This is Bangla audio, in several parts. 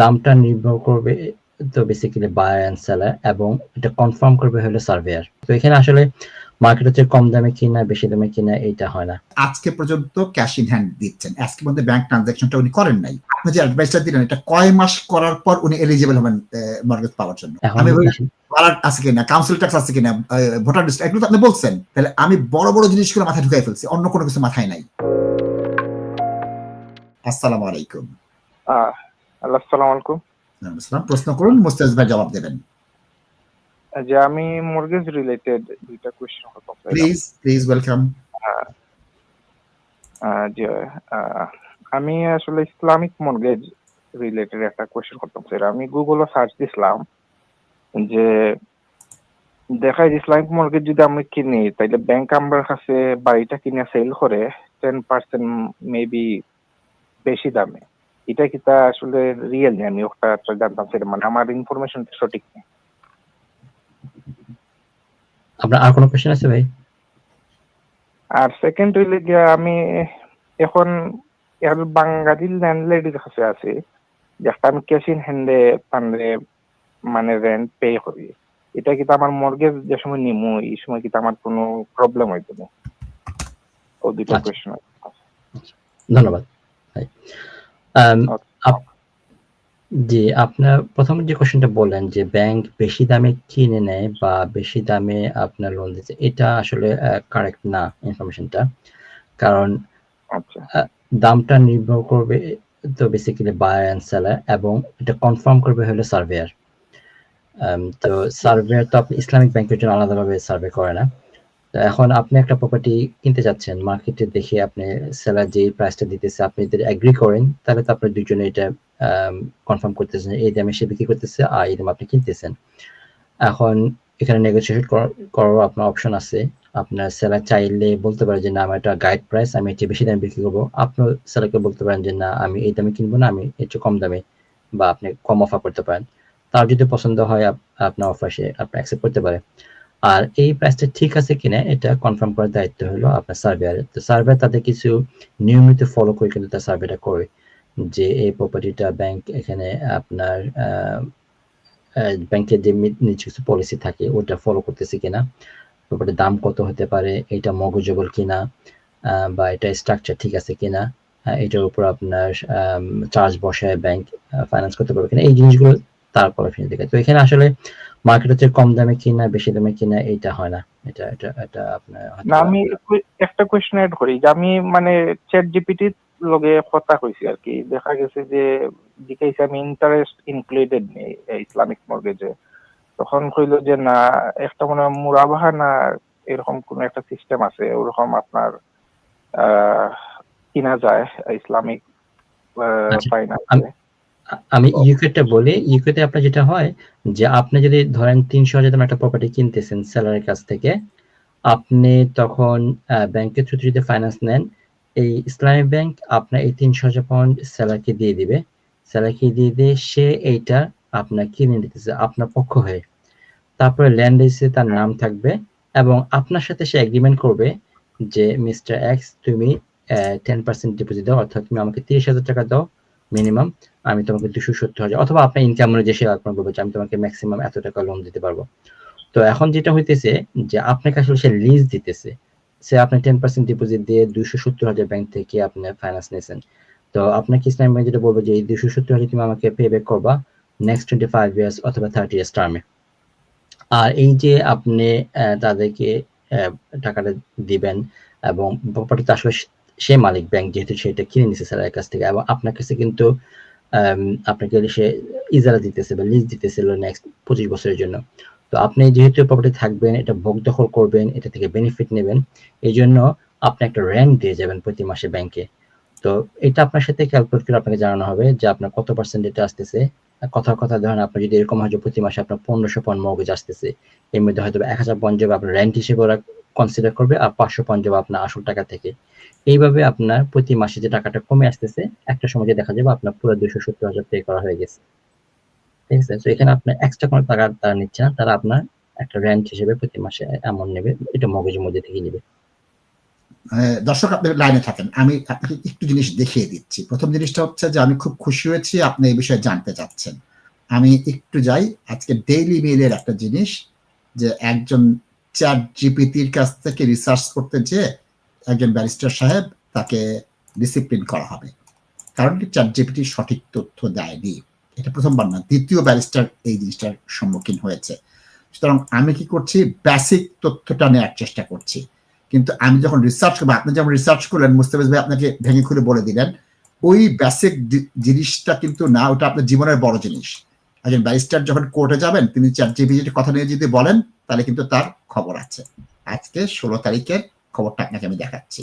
দামটা নির্ভর করবে তো বেসিক্যালি বায়ার অ্যান্ড সেলার এবং এটা কনফার্ম করবে হলো সার্ভেয়ার তো এখানে আসলে মার্কেট হচ্ছে কম দামে কিনা বেশি দামে কিনা এইটা হয় না। আজকে পর্যন্ত ক্যাশ ইন হ্যান্ড দিচ্ছেন। আজকে মধ্যে ব্যাংক ট্রানজাকশনটা উনি করেন নাই। আপনি যে অ্যাডভাইসটা দিলেন এটা কয় মাস করার পর উনি এলিজিবল হবেন মর্গেজ পাওয়ার জন্য? আমি আছে কিনা কাউন্সিল ট্যাক্স আছে কিনা ভোটার লিস্ট এগুলো তো আপনি বলছেন। তাহলে আমি বড় বড় জিনিসগুলো মাথায় ঢুকাই ফেলছি অন্য কোনো কিছু মাথায় নাই। আসসালামু আলাইকুম। আলাইকুম। আসসালাম। প্রশ্ন করুন মুস্তাজ ভাই জবাব দেবেন। যে আমি মর্গেজ রিলেটেড দুইটা কোয়েশ্চেন করতে চাই প্লিজ প্লিজ ওয়েলকাম যে আমি আসলে ইসলামিক মর্গেজ রিলেটেড একটা কোয়েশ্চেন করতে চাই আমি গুগলে সার্চ দিছিলাম যে দেখায় যে ইসলামিক মর্গেজ যদি আমি কিনি তাইলে ব্যাংক আমার কাছে বাড়িটা কিনে সেল করে টেন পার্সেন্ট মেবি বেশি দামে। এটা কি তা আসলে রিয়েল আমি ওটা জানতাম সেটা মানে আমার ইনফরমেশন সঠিক নেই। আপনার আর কোনো কোশ্চেন আছে ভাই? আর সেকেন্ড হইলে গিয়া আমি এখন এর বাঙালি ল্যান্ডলেডির কাছে আছি যেটা আমি ক্যাশ ইন হ্যান্ডে পান্ডে মানে রেন্ট পে করি। এটা কিন্তু আমার মর্গেজ যে সময় নিমু এই সময় কিন্তু আমার কোনো প্রবলেম হইতো না? ও দুটো আচ্ছা। কোয়েশ্চন ধন্যবাদ। Okay. আপ- জি আপনার প্রথম যে কোশ্চেনটা বললেন যে ব্যাংক বেশি দামে কিনে নেয় বা বেশি দামে আপনার লোন দিচ্ছে এটা আসলে কারেক্ট না ইনফরমেশনটা কারণ আচ্ছা। দামটা নির্ভর করবে তো বেসিক্যালি বায়ার অ্যান্ড সেলার এবং এটা কনফার্ম করবে হলো সার্ভেয়ার তো সার্ভেয়ার তো আপনি ইসলামিক ব্যাংকের জন্য আলাদাভাবে সার্ভে করে না। তো এখন আপনি একটা প্রপার্টি কিনতে যাচ্ছেন মার্কেটে দেখে আপনি সেলার যে প্রাইসটা দিতেছে, আপনি যদি এগ্রি করেন, তাহলে তো আপনি দুজনে এটা কনফার্ম করতেছেন এই দামে সে বিক্রি করতেছে আর এই দামে আপনি কিনতেছেন। এখন এখানে নেগোসিয়েট করার আপনার অপশন আছে। আপনার সেলার চাইলে বলতে পারে যে, না, আমার এটা গাইড প্রাইস আমি এর বেশি দামে বিক্রি করব। আপনার সেলারকে বলতে পারেন যে, না, আমি এই দামে কিনবো না, আমি চেয়ে কম দামে বা আপনি কম অফার করতে পারেন। তার যদি পছন্দ হয়, আপ- আপনার অফার সে আপনি অ্যাকসেপ্ট করতে পারে। আর এই প্রাইসটা ঠিক আছে কিনা এটা কনফার্ম করার দায়িত্ব হলো আপনার সার্ভেয়ারের তো সার্ভে তাদের কিছু নিয়মিত ফলো করে কিন্তু তার সার্ভেটা করে যে এই প্রপার্টিটা ব্যাংক এখানে আপনার ব্যাংকের যে কিছু পলিসি থাকে ওটা ফলো করতেছে কিনা প্রপার্টির দাম কত হতে পারে, এটা মগজবল কিনা বা এটা স্ট্রাকচার ঠিক আছে কিনা এটার উপর আপনার চার্জ বসায় ব্যাংক ফাইন্যান্স করতে পারবে কিনা, এই জিনিসগুলো তার কোয়ালিফিকেশন দেখে। তো এখানে আসলে মার্কেট হচ্ছে কম দামে কিনা বেশি দামে কিনা এইটা হয় না। এটা এটা এটা আপনার না আমি একটা কোয়েশ্চেন এড করি। যে আমি মানে চ্যাট জিপিটির লগে কথা কইছি আর কি। দেখা গেছে যে জিজ্ঞাসা আমি ইন্টারেস্ট ইনক্লুডেড নেই ইসলামিক মর্গেজে তখন কইলো যে না একটা মনে মুরাবাহা না এরকম কোন একটা সিস্টেম আছে ওরকম আপনার আহ, কিনা যায় ইসলামিক আচ্ছা, ফাইন্যান্সে আমি- ইউকেটা বলি ইউকেতে আপনার যেটা হয় যে আপনি যদি ধরেন তিনশো হাজার দামের একটা প্রপার্টি কিনতেছেন সেলারের কাছ থেকে আপনি তখন ব্যাংকের থ্রুতে যদি ফাইন্যান্স নেন এই ইসলামী ব্যাংক আপনার এই তিনশো হাজার পাউন্ড সেলারকে দিয়ে দিবে। সেলারকে দিয়ে দিয়ে সে এইটা আপনার কিনে নিতেছে আপনার পক্ষ হয়ে। তারপরে ল্যান্ড রেজিস্ট্রি তার নাম থাকবে এবং আপনার সাথে সে এগ্রিমেন্ট করবে যে মিস্টার এক্স তুমি টেন পার্সেন্ট ডিপোজিট দাও অর্থাৎ তুমি আমাকে তিরিশ হাজার টাকা দাও মিনিমাম আমি তোমাকে দুশো সত্তর হাজার, অথবা আপনার ইনকাম অনুযায়ী সে আপনার বলবে আমি তোমাকে ম্যাক্সিমাম এত টাকা লোন দিতে পারব। তো এখন যেটা হইতেছে যে আপনাকে আসলে সে লিজ দিতেছে, সে আপনি টেন পার্সেন্ট ডিপোজিট দিয়ে দুশো সত্তর হাজার ব্যাংক থেকে আপনি ফাইন্যান্স নিয়েছেন। তো আপনাকে ইসলাম ব্যাংক যেটা বলব যে এই দুশো সত্তর হাজার তুমি আমাকে পে ব্যাক করবা নেক্সট টোয়েন্টি ফাইভ ইয়ার্স অথবা থার্টি ইয়ার্স টার্মে আর এই যে আপনি তাদেরকে টাকাটা দিবেন এবং প্রপার্টিতে আসলে সে- মালিক ব্যাংক যেহেতু সেটা কিনে নিছে স্যারের কাছ থেকে এবং আপনার কাছে কিন্তু আপনাকে সে ইজারা দিতেছে বা লিজ নেক্সট পঁচিশ বছরের জন্য। তো আপনি যেহেতু প্রপার্টি থাকবেন, এটা ভোগ দখল করবেন, এটা থেকে বেনিফিট নেবেন, এই জন্য আপনি একটা র্যাঙ্ক দিয়ে যাবেন প্রতি মাসে ব্যাংকে তো এটা আপনার সাথে ক্যালকুলেট করে আপনাকে জানানো হবে যে আপনার কত পার্সেন্ট এটা আসতেছে। কথার কথা ধরেন, আপনার যদি এরকম হয় যে প্রতি মাসে আপনার পনেরোশো পয়েন্ট মগজ আসতেছে, এর মধ্যে হয়তো এক হাজার যাবে আপনার র্যান্ট হিসেবে কনসিডার করবে আর পাঁচশো পয়েন্ট যাবে আপনার আসল টাকা থেকে। এইভাবে আপনার প্রতি মাসে যে টাকাটা কমে আসতেছে, একটা সময় দেখা যাবে আপনার পুরো দুশো সত্তর হাজার পে করা হয়ে গেছে। ঠিক আছে? তো এখানে আপনার এক্সট্রা কোনো টাকা তারা নিচ্ছে না, তারা আপনার একটা র্যান্ট হিসেবে প্রতি মাসে এমন নেবে, এটা মগজের মধ্যে থেকে নেবে। দর্শক, আপনি লাইনে থাকেন। আমি আপনাকে একটু জিনিস দেখিয়ে দিচ্ছি। প্রথম জিনিসটা হচ্ছে যে আমি খুব খুশি হয়েছি আপনি এই বিষয়ে জানতে চাচ্ছেন। আমি একটু যাই। আজকে ডেইলি মেইলের একটা জিনিস যে একজন চ্যাট জিপিটির কাছ থেকে রিসার্চ করতে যে একজন ব্যারিস্টার সাহেব তাকে ডিসিপ্লিন করা হবে। কারণ কি চ্যাট জিপিটি সঠিক তথ্য দেয়নি। এটা প্রথমবার না, দ্বিতীয় ব্যারিস্টার এই জিনিসটার সম্মুখীন হয়েছে। সুতরাং আমি কি করছি? বেসিক তথ্যটা নেওয়ার চেষ্টা করছি। কিন্তু আমি যখন রিসার্চ করব, আপনি যেমন রিসার্চ করলেন, মুস্তাফিজ ভাই আপনাকে ভেঙে খুলে বলে দিলেন, ওই বেসিক জিনিসটা কিন্তু না, ওটা আপনার জীবনের বড় জিনিস। একজন ব্যারিস্টার যখন কোর্টে যাবেন, তিনি চ্যাট জিপিটির কথা নিয়ে যদি বলেন, তাহলে কিন্তু তার খবর আছে। আজকে ষোলো তারিখের খবরটা আপনাকে আমি দেখাচ্ছি।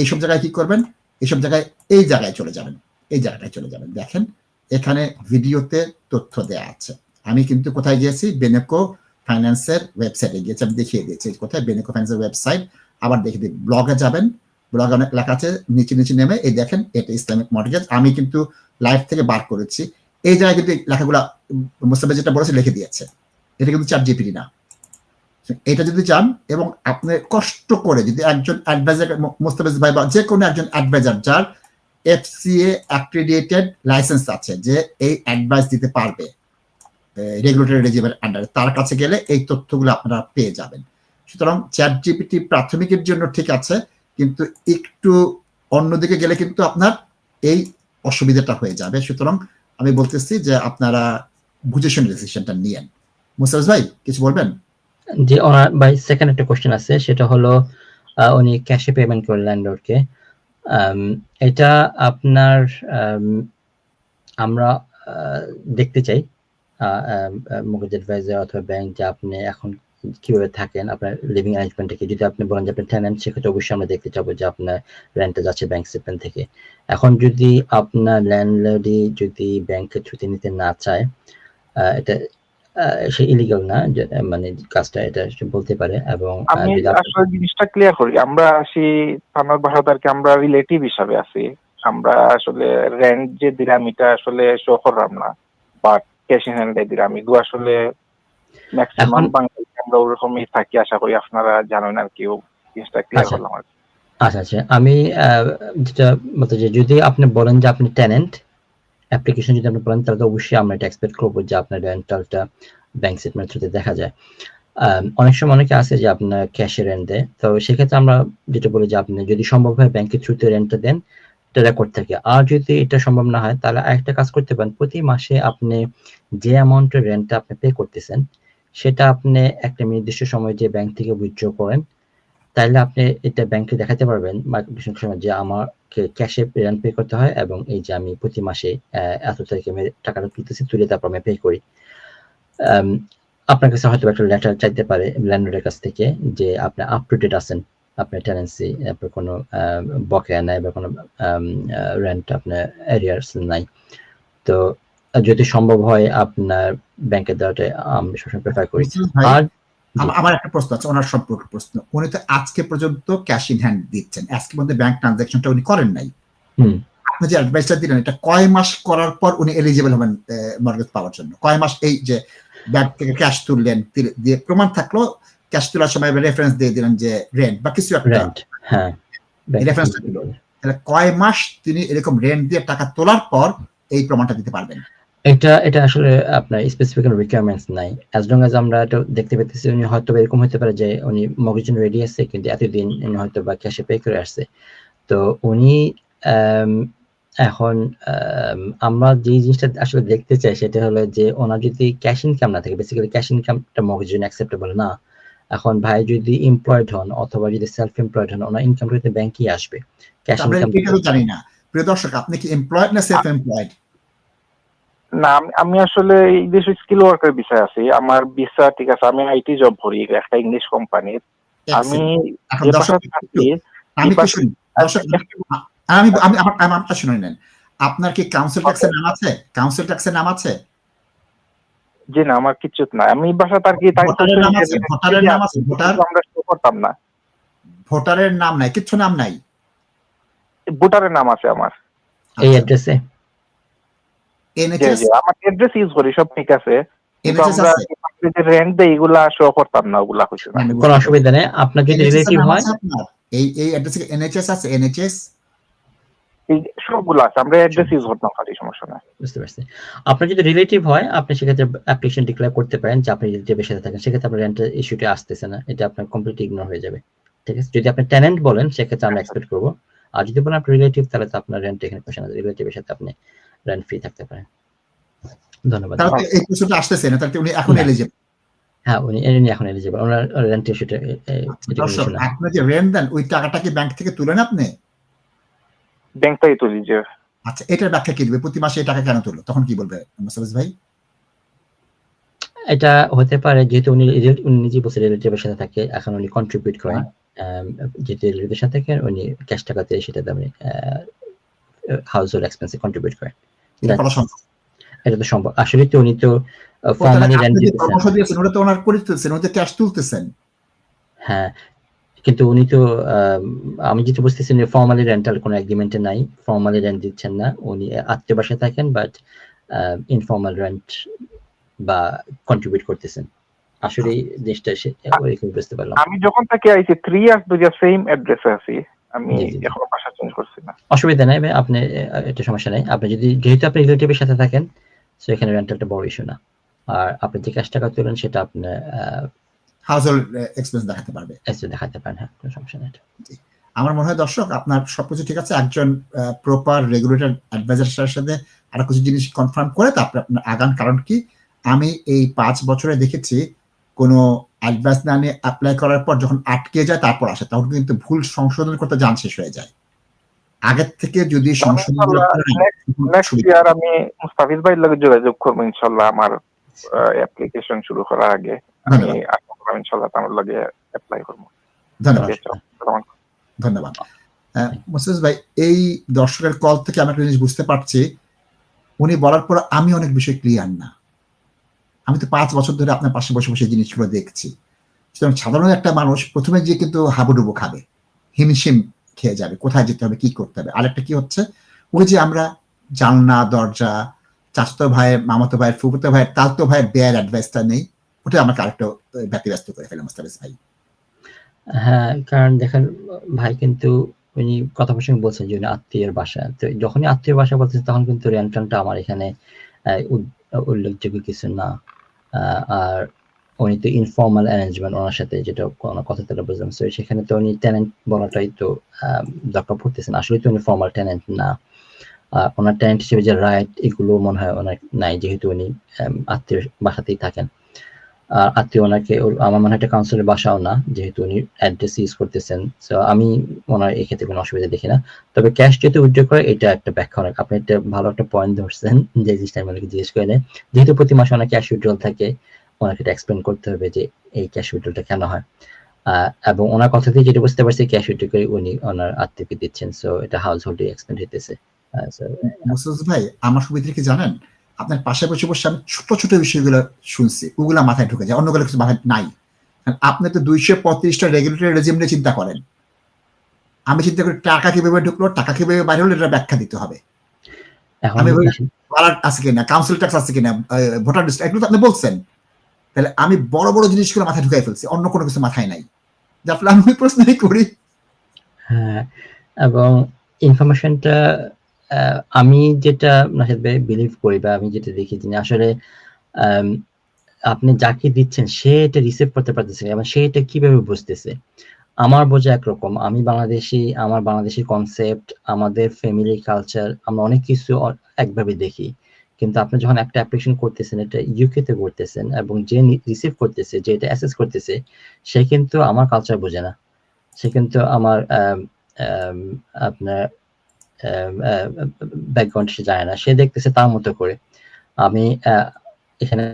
এইসব জায়গায় কি করবেন? এইসব জায়গায়, এই জায়গায় চলে যাবেন। এই জায়গাটায় চলে যাবেন। দেখেন, এখানে ভিডিওতে তথ্য দেয়া আছে। আমি কিন্তু কোথায় গিয়েছি? বেনেকো ফাইন্যান্সের ওয়েবসাইটে গিয়েছি। আমি দেখিয়ে দিয়েছি কোথায়? বেনেকো ফাইন্যান্সের ওয়েবসাইট। আবার দেখে দিই ব্লগে যাবেন। ব্লগে অনেক লেখা আছে, নিচে নিচে নেমে। এই দেখেন, এটা ইসলামিক মর্গেজ আমি কিন্তু লাইভ থেকে বার করেছি। এই জায়গায় কিন্তু লেখাগুলা যেটা বলেছে লিখে দিয়েছে। এটা কিন্তু চার জিপিটি না। এটা যদি চান এবং আপনি কষ্ট করে যদি একজন অ্যাডভাইজার মুস্তাফিজ ভাই বা যে কোনো একজন অ্যাডভাইজার যার এফসিএ অ্যাক্রেডিটেড লাইসেন্স আছে যে এই অ্যাডভাইস দিতে পারবে রেগুলেটরি রেজিমের আন্ডারে তার কাছে গেলে এই তথ্যগুলো আপনারা পেয়ে যাবেন। সুতরাং চ্যাট জিপিটি প্রাথমিকের জন্য ঠিক আছে, কিন্তু একটু অন্যদিকে গেলে কিন্তু আপনার এই অসুবিধাটা হয়ে যাবে। সুতরাং আমি বলতেছি যে আপনারা বুঝে শুনে ডিসিশনটা নিয়েন। মুস্তাফিজ ভাই কিছু বলবেন? যে ওনার বাই সেকেন্ড একটা কোশ্চেন আছে সেটা হলো উনি ক্যাশে পেমেন্ট করলেন ল্যান্ডলর্ডকে এটা আপনার আম, আমরা দেখতে চাই মগজ অ্যাডভাইজার অথবা ব্যাংক যে আপনি এখন কীভাবে থাকেন আপনার লিভিং অ্যারেঞ্জমেন্টে কি? যদি আপনি বলেন যে আপনি টেনেন্ট সেক্ষেত্রে অবশ্যই আমরা দেখতে চাবো যে আপনার রেন্টটা যাচ্ছে ব্যাংক স্টেটমেন্ট থেকে। এখন যদি আপনার ল্যান্ডলর্ডই যদি ব্যাংকের ছুটি নিতে না চায় এটা সে ইলিগাল না মানে কাজটা এটা বলতে পারে এবং আমি আসলে জিনিসটা ক্লিয়ার করি আমরা আসি থানার বাসাদারকে আমরা রিলেটিভ হিসাবে আছি আমরা আসলে রেন্ট যে দিলাম এটা আসলে শো করলাম না বাট ক্যাশ ইন হ্যান্ডে দিলাম। এগুলো আসলে ম্যাক্সিমাম বাঙালি আমরা ওরকমই থাকি আশা করি আপনারা জানেন আর কেউ জিনিসটা ক্লিয়ার আচ্ছা। করলাম আর আচ্ছা আচ্ছা। আমি যেটা বলতে যে যদি আপনি বলেন যে আপনি টেনেন্ট অ্যাপ্লিকেশন যদি আপনি বলেন তাহলে তো অবশ্যই আমরা এটা এক্সপেক্ট করব যে আপনার রেন্টালটা ব্যাংক স্টেটমেন্ট থ্রুতে দেখা যায়। অনেক সময় অনেকে আছে যে আপনার ক্যাশে রেন্ট দেয়। তো সেক্ষেত্রে আমরা যেটা বলি যে আপনি যদি সম্ভব হয় ব্যাংকের থ্রুতে রেন্টটা দেন এটা রেকর্ড থাকে। আর যদি এটা সম্ভব না হয় তাহলে আরেকটা কাজ করতে পারেন। প্রতি মাসে আপনি যে অ্যামাউন্টের রেন্টটা আপনি পে করতেছেন সেটা আপনি একটা নির্দিষ্ট সময় যে ব্যাংক থেকে উইথড্র করেন তাহলে আপনি এটা ব্যাংকে দেখাতে পারবেন সময় যে আমাকে ক্যাশে রেন্ট পে করতে হয় এবং এই যে আমি প্রতি মাসে এত তারিখে আমি টাকাটা তুলতেছি, তুলে তারপর আমি পে করি। আপনার কাছে হয়তো একটা লেটার চাইতে পারে ল্যান্ডলর্ডের কাছ থেকে যে আপনি আপ টু ডেট আছেন, আপনার টেনেন্সি আপনার কোনো বকেয়া নাই বা কোনো রেন্ট আপনার এরিয়ার্স নাই। তো যদি সম্ভব হয় আপনার ব্যাংকে দেওয়াটা আমি সবসময় প্রেফার করি। আর আমার একটা প্রশ্ন আছে ওনার সম্পর্কে প্রশ্ন। উনি তো আজকে পর্যন্ত ক্যাশ ইন হ্যান্ড দিচ্ছেন। আজকে পর্যন্ত ব্যাংক ট্রানজাকশনটা উনি করেন নাই। আপনি যে অ্যাডভাইসটা দিলেন এটা কয় মাস করার পর উনি এলিজিবল হবেন মর্গেজ পাওয়ার জন্য? কয় মাস এই যে ব্যাংক থেকে ক্যাশ তুললেন দিয়ে প্রমাণ থাকল ক্যাশ তোলার সময় রেফারেন্স দিয়ে দিলেন যে রেন্ট বা কিছু একটা। রেন্ট হ্যাঁ। দিল। তাহলে কয় মাস তিনি এরকম রেন্ট দিয়ে টাকা তোলার পর এই প্রমাণটা দিতে পারবেন? এটা এটা আসলে আপনার স্পেসিফিক কোনো রিকোয়ারমেন্টস নাই। অ্যাজ লং এজ আমরা এটা দেখতে পেতেছি উনি হয়তো এরকম হতে পারে যে উনি মগের জন্য রেডি আছে কিন্তু এতদিন উনি হয়তো বা ক্যাশে পে করে আসছে। তো উনি এখন আমরা যে জিনিসটা আসলে দেখতে চাই সেটা হলো যে ওনার যদি ক্যাশ ইনকাম না থাকে বেসিক্যালি ক্যাশ ইনকামটা মগের জন্য অ্যাকসেপ্টেবল না এখন ভাই যদি এমপ্লয়েড হন অথবা যদি সেলফ এমপ্লয়েড হন ওনার ইনকামটা কিন্তু ব্যাংকেই আসবে। ক্যাশ ইনকাম জানি না। প্রিয় দর্শক আপনি কি এমপ্লয়েড না সেলফ এমপ্লয়েড না আমি- আসলে এই দেশে স্কিল ওয়ার্কার বিষয় আছি আমার ভিসা ঠিক আছে আমি আইটি জব করি একটা ইংলিশ কোম্পানির আমি থাকি আমি আমি আমি আমার আমার আমটা শুনে নেন। আপনার কি কাউন্সিল ট্যাক্সের নাম আছে? কাউন্সিল ট্যাক্সের নাম আছে? জি না আমার কিছু না। আমি বাসা তার কি ভোটারের নাম আছে? ভোটারের নাম আছে ভোটার? আমরা শো করতাম না। ভোটারের নাম নাই কিচ্ছু নাম নাই? ভোটারের নাম আছে আমার। এই অ্যাড্রেসে এনএচএস আমার অ্যাড্রেস ইউজ করি সব ঠিক আছে। কিন্তু এনএচএস আমরা আছে? যে রেন্ট দেই এগুলা শো করতাম না ওগুলা হচ্ছে মানে কোনো অসুবিধা নেই। আপনার যদি রিলেটিভ হয় এই এই অ্যাড্রেসে এনএচএস আছে? এনএচএস সবগুলো আছে আমরা অ্যাড্রেস ইউজ করতাম খালি সমস্যা নাই। বুঝতে পারছি। আপনার যদি রিলেটিভ হয় আপনি সেক্ষেত্রে অ্যাপ্লিকেশন ডিক্লেয়ার করতে পারেন যে আপনি রিলেটিভের সাথে থাকেন সেক্ষেত্রে আপনার রেন্টের ইস্যুটা আসতেছে না। এটা আপনার কমপ্লিট ইগনোর হয়ে যাবে। ঠিক আছে? যদি আপনি বলেন সেক্ষেত্রে আমরা এক্সপেক্ট করব। আর যদি বলেন আপনার রিলেটিভ তাহলে তো আপনার রেন্ট এখানে রিলেটিভের সাথে আপনি রেন্ট ফ্রি থাকতে পারেন। ধন্যবাদ। এই আসতেছে না তাহলে উনি এখন এলিজিবল হ্যাঁ উনি উনি এখন এলিজিবল ওনার রেন্ট ইস্যুটা আপনি যে রেন্ট দেন ওই টাকাটা কি ব্যাংক থেকে তুলেন আপনি? ব্যাংক থেকে তুলি যে। আচ্ছা এটার ব্যাখ্যা কি দিবে? প্রতি মাসে এই টাকা কেন তুলো তখন কি বলবে মোসাফিজ ভাই? এটা হতে পারে যেহেতু উনি উনি নিজে বসে রিলেটিভের সাথে থাকে এখন উনি কন্ট্রিবিউট করেন। আম, যেহেতু রিলেটিভের সাথে থাকে উনি ক্যাশ টাকাতে সেটা আপনি হাউস হোল্ড এক্সপেন্সে কন্ট্রিবিউট করে এটা তো সম্ভব। আসলে তো উনি তো তাহলে ফর্মালি রেন্ট দিতেছেন। ওটা তো ওনার করে তুলছেন ওটা ক্যাশ তুলতেছেন। হ্যাঁ কিন্তু উনি তো আমি যেটা বুঝতেছি ফর্মালি রেন্টাল কোনো এগ্রিমেন্টে নাই। ফর্মালি রেন্ট দিচ্ছেন না। উনি আত্মীয় বাসায় থাকেন বাট ইনফর্মাল রেন্ট বা কন্ট্রিবিউট করতেছেন। আসলে এই জিনিসটা বুঝতে পারলাম। আমি যখন থেকে আইছি থ্রি ইয়ার্স ধরে সেম অ্যাড্রেসে আছি। আমি। এখনও বাসা চেঞ্জ করছি না। অসুবিধা নাই ভাই, আপনি এটা সমস্যা নাই। আপনি যদি যেহেতু আপনি রিলেটিভের সাথে থাকেন সো এখানে রেন্টালটা বড় ইস্যু না। আর আপনি যে ক্যাশ টাকা তোলেন সেটা আপনার হাউস হোল্ড এক্সপেন্স দেখাতে পারবে। এসে দেখাতে পারেন হ্যাঁ কোনো সমস্যা নেই। আমার মনে হয় দর্শক আপনার সবকিছু ঠিক আছে একজন প্রপার রেগুলেটর অ্যাডভাইজারের সাথে আরও কিছু জিনিস কনফার্ম করে তারপরে আপনার আগান কারণ কি? আমি এই পাঁচ বছরে দেখেছি কোনো অ্যাডভাইস না নিয়ে অ্যাপ্লাই করার পর যখন আটকে যায় তারপর আসে। তখন কিন্তু ভুল সংশোধন করতে যান শেষ হয়ে যায়। আগের থেকে যদি সংশোধন আমি মুস্তাফিজ ভাইয়ের লগে যোগাযোগ করব ইনশাল্লাহ আমার অ্যাপ্লিকেশন শুরু করার আগে। আমি ইনশাল্লাহ আমার লগে অ্যাপ্লাই করব। ধন্যবাদ। ধন্যবাদ। মুসিস ভাই এই দর্শকের কল থেকে আমি একটা জিনিস বুঝতে পারছি। উনি বলার পর আমি অনেক বিষয় ক্লিয়ার না। আমি তো পাঁচ বছর ধরে আপনার পাশে বসে বসে জিনিসগুলো দেখছি। সুতরাং সাধারণ একটা মানুষ প্রথমে যে কিন্তু হাবুডুবু খাবে, হিমশিম খেয়ে যাবে, কোথায় যেতে হবে, কি করতে হবে। আরেকটা কি হচ্ছে, ওই যে আমরা জানলা, দরজা, চাচতো ভাইয়ের, মামাতো ভাইয়ের, ফুফুতো ভাইয়ের, তালতো ভাইয়ের ব্যয়ের অ্যাডভাইসটা নেই, ওটা আমাকে আরেকটা ব্যতিব্যস্ত করে ফেলে মুস্তাফিজ ভাই। হ্যাঁ কারণ দেখেন, ভাই কিন্তু উনি কথা প্রসঙ্গে বলছেন যে উনি আত্মীয়ের বাসা। তো যখনই আত্মীয় বাসা বলতেছেন তখন কিন্তু রেন্টালটা আমার এখানে উল্লেখযোগ্য কিছু না। আর উনি তো ইনফর্মাল অ্যারেঞ্জমেন্ট ওনার সাথে যেটা কোনো কথা তাহলে বুঝলাম। সো সেখানে তো উনি ট্যালেন্ট বলাটাই তো দরকার পড়তেছেন আসলে তো উনি ফর্মাল ট্যালেন্ট না। ওনার ট্যালেন্ট হিসেবে যে রাইট এগুলো মনে হয় ওনার নাই, যেহেতু উনি আত্মীয় বাসাতেই থাকেন। আর আত্মীয় ওনাকে আমার মনে হয় একটা কাউন্সিলের বাসাও না, যেহেতু উনি অ্যাড্রেস ইউজ করতেছেন। তো আমি ওনার এই ক্ষেত্রে কোনো অসুবিধা দেখি না। তবে ক্যাশ যেহেতু উইথড্র করে এটা একটা ব্যাখ্যা অনেক। আপনি একটা ভালো একটা পয়েন্ট ধরছেন যে জিনিসটা আমি জিজ্ঞেস করে যেহেতু প্রতি মাসে অনেক ক্যাশ উইথড্রল থাকে, ওনাকে এটা এক্সপ্লেন করতে হবে যে এই ক্যাশ উইথড্রলটা কেন হয়। এবং ওনার কথা থেকে যেটা বুঝতে পারছি ক্যাশ উইথড্র করে উনি ওনার আত্মীয়কে দিচ্ছেন। সো এটা হাউস হোল্ডে এক্সপ্লেন হইতেছে ভাই, আমার সুবিধা কি জানেন? আপনার পাশে বসে বসে আমি ছোট ছোট বিষয়গুলো শুনছি ওগুলা মাথায় ঢুকে যায় অন্যগুলো কিছু মাথায় নাই। কারণ আপনি তো দুইশো পঁয়ত্রিশটা রেগুলেটরি রেজিম নিয়ে চিন্তা করেন। আমি চিন্তা করি টাকা কীভাবে ঢুকলো টাকা কীভাবে বাইরে হলো এটা ব্যাখ্যা দিতে হবে। আমি ভাড়া আছে কিনা কাউন্সিল ট্যাক্স আছে কিনা ভোটার লিস্ট এগুলো তো আপনি বলছেন। তাহলে আমি বড় বড় জিনিসগুলো মাথায় ঢুকাই ফেলছি অন্য কোনো কিছু মাথায় নাই। যার ফলে আমি ওই প্রশ্নই করি। হ্যাঁ এবং ইনফরমেশনটা আমি যেটা নাহিদ ভাই বিলিভ করি বা আমি যেটা দেখি যে আসলে আপনি যাকে দিচ্ছেন সে এটা রিসিভ করতে পারতেছে এবং সে এটা কীভাবে বুঝতেছে? আমার বোঝা একরকম। আমি বাংলাদেশি আমার বাংলাদেশি কনসেপ্ট আমাদের ফ্যামিলি কালচার আমরা অনেক কিছু একভাবে দেখি। কিন্তু আপনি যখন একটা অ্যাপ্লিকেশন করতেছেন এটা ইউকে তে করতেছেন এবং যে রিসিভ করতেছে যে এটা অ্যাসেস করতেছে সে কিন্তু আমার কালচার বোঝে না। সে কিন্তু আমার আম, আম, আপনার ব্যাকগ্রাউন্ড সে যায় না সে দেখতেছে তার মতো করে। আমি এখানে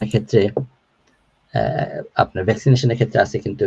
ক্ষেত্রে আপনার ভ্যাকসিনেশনের ক্ষেত্রে আছে কিন্তু